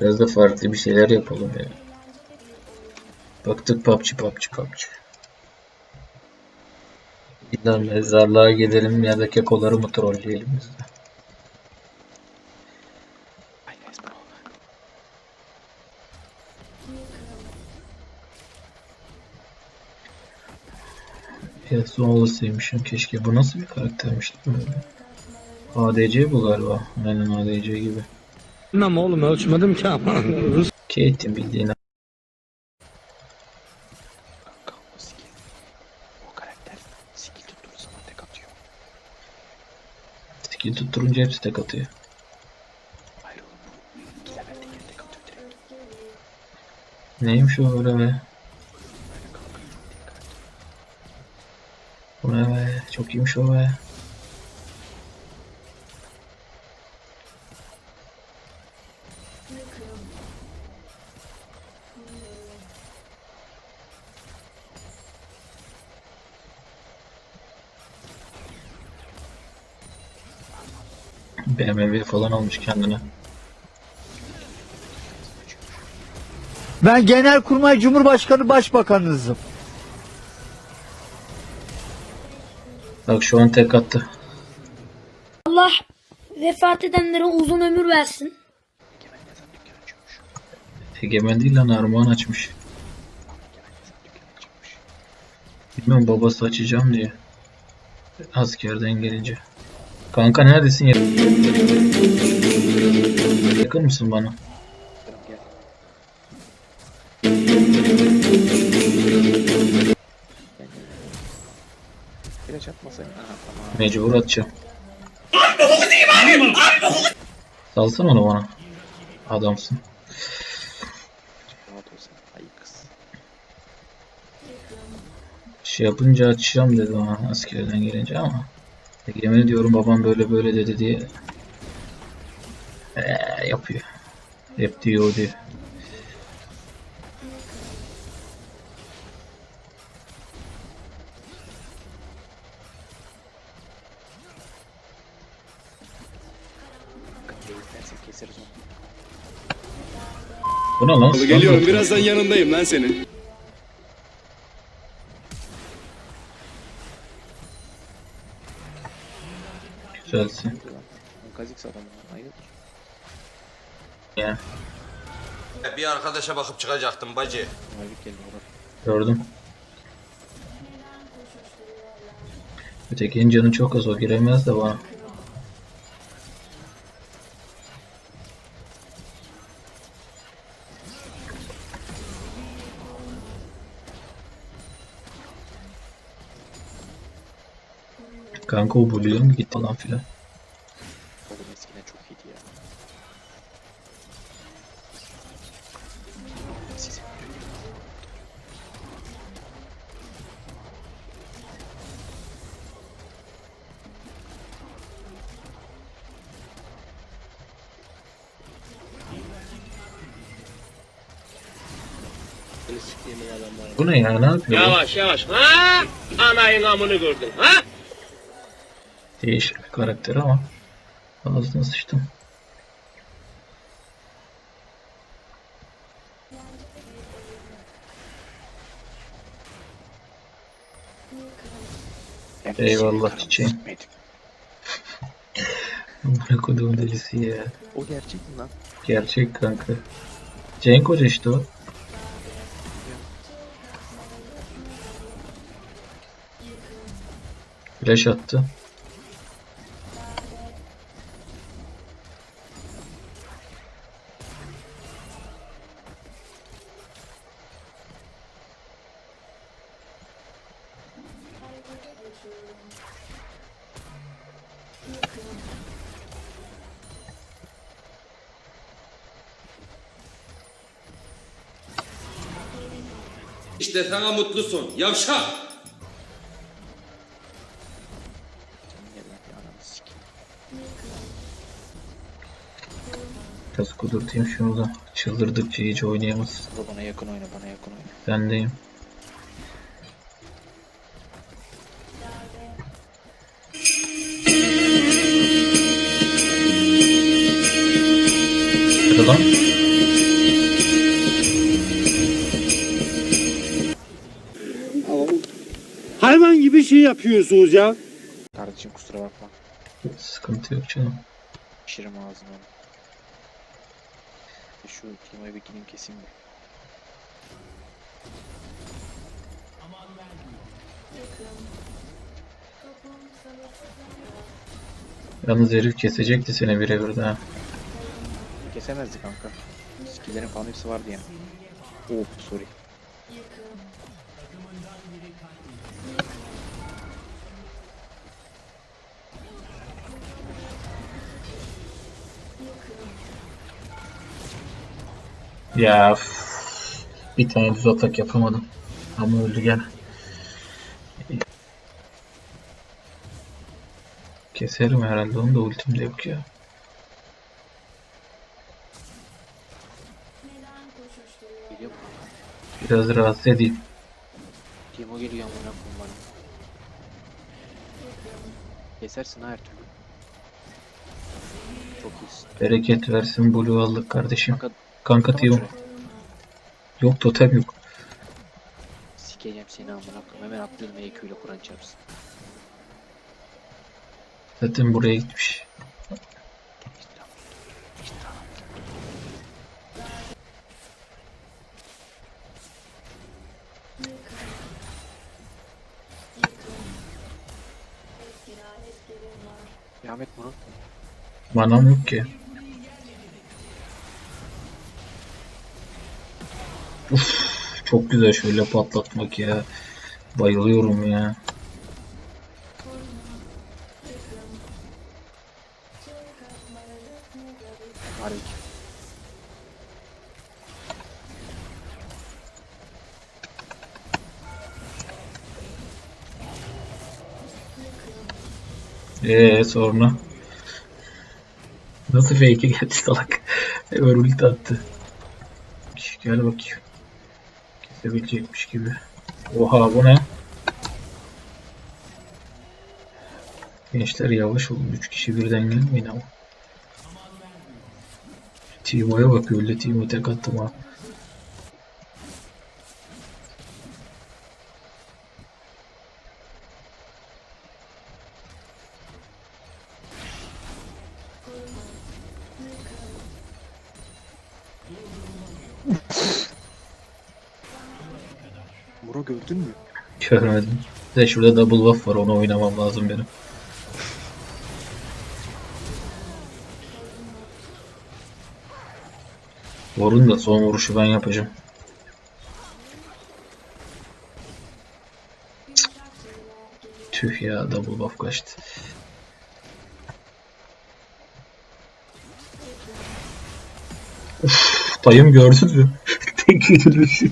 Biraz da farklı bir şeyler yapalım ya. Baktık PUBG PUBG PUBG. İlla mezarlığa gidelim ya da kekoları mı trolleyelim biz de. Yasuo'lusuymuşum keşke. Bu nasıl bir karaktermiş lan böyle? ADC bu galiba. Aynen ADC gibi. Bilmem oğlum ölçmedim ki ama Rus Kate'in bildiğin Kanka o skill. Tutturunca hepsi tek atıyor. Hayır oğlum bu iki leveldeki tek atıyor direkt. Neymiş o öyle be? Bu ne be? Çok iyiymiş o be. BMW falan almış kendine. Ben Genelkurmay Cumhurbaşkanı Başbakanınızım. Bak şu an tek attı. Allah vefat edenlere uzun ömür versin. Egemen değil lan armağan açmış. Bilmiyorum babası açacağım diye. Askerden gelince. Kanka neredesin ya? Yakın mısın bana? İlaç atmasaydın. Tamam. Mecbur atacağım. Salsana onu bana. Adamsın. Şey yapınca açacağım dedi ona askerden gelince ama. Yemin ediyorum babam böyle böyle dedi diye. Eee yapıyor. Hep diyor diyor. Bu ne lan? Geliyorum birazdan yanındayım lan senin. Bu Kazix adamı lan. Hayırdır? Ya, Bir arkadaşa bakıp çıkacaktım bacı. Mavik geldi Murat. gördüm. Ötekinin canı çok az o giremez de bana. Kanka o buluyor mu gitti falan filan. Oğlum eskiden çok iyiydi ya. Size Bu ne ya ne yapıyor? Yavaş yavaş. Ha? Anayın amını gördün. Ha? Değişik bir karakter ama ağzına sıçtım. Eyvallah çiçeğim. Amına koduğum delisi ya. O gerçek mi lan? Gerçek kanka. Cenk Hoca işte o. Flash attı. İşte sana mutlu son. Yavşak. Biraz kudurtayım şunu da. Çıldırdıkça hiç oynayamaz. Baba bana yakın oyna bana yakın oyna. Bendeyim. Yapıyorsunuz ya? Kardeşim kusura bakma. Sıkıntı yok canım. Şirim ağzını. Şu bir gideyim keseyim de. Yalnız herif kesecekti seni birebir daha. Kesemezdi kanka. Skillerin falan hepsi vardı yani. Oh sorry. Ya bir tane düz atak yapamadım. Ama öldü gene. Keserim herhalde onu da ultim de yok ya. Biraz rahatsız edeyim. Timo geliyor amına koyayım bana. Kesersin ha her türlü. Çok iyisin. Bereket versin Blue aldık kardeşim. Kanka Kanka şuraya. Yok totem yok. Sikeceğim seni amına koyayım. Hemen atlıyorum EQ ile Kur'an çarpsın. Zaten buraya gitmiş. Ahmet bunu. Manam yok ki. Uf, çok güzel şöyle patlatmak ya. Bayılıyorum ya. Harbi ki. Eee sonra. Nasıl fake'e geldi salak. Ulti attı. Gel bakayım. Kesebilecekmiş gibi. Oha bu ne? Gençler yavaş olun. 3 kişi birden gelmeyin ama. Timo'ya bak öyle Timo tek attım ha. Gördün mü? Görmedim. Bir de şurada double buff var onu oynamam lazım benim. Vurun da son vuruşu ben yapacağım. Cık. Tüh ya double buff kaçtı. Uf, dayım gördün mü? Tek yürüyüşü.